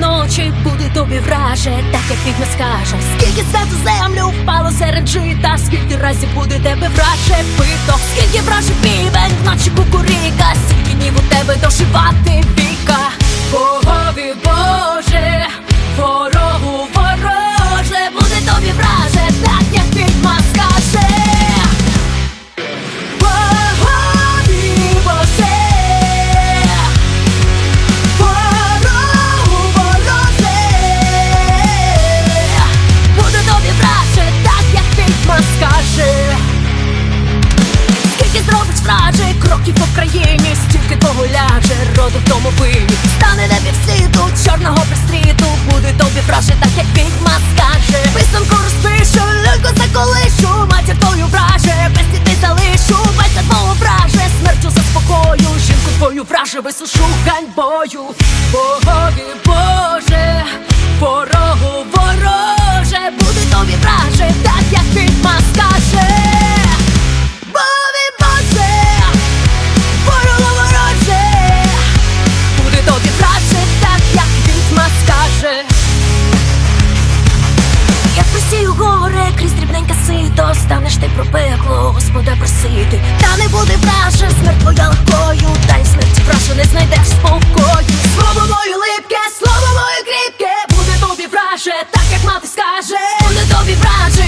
ночі буде тобі враже, так як відьма скаже. Скільки святу землю впало серед жита, скільки разів буде тебе враже пито, скільки враже півень, вночі кукуріка, враже кроків по країні, стільки того ляже, роду в тому пилі Стане небі всіду, чорного пристріту. Буде тобі враже, так як відьма скаже Писанку розпишу, люльку заколишу. Матір твою враже, без дітей залишу. Батька твого враже, смертю заспокою. Жінку твою враже, висушу ганьбою. Богові Боже, дрібненьке сито, станеш ти про пекло, Господа просити. Та не буде враже, смерть твоя легкою, та й смерті враже не знайдеш спокою. Слово моє липке, слово моє кріпке, буде тобі враже, так як мати скаже. Буде тобі враже,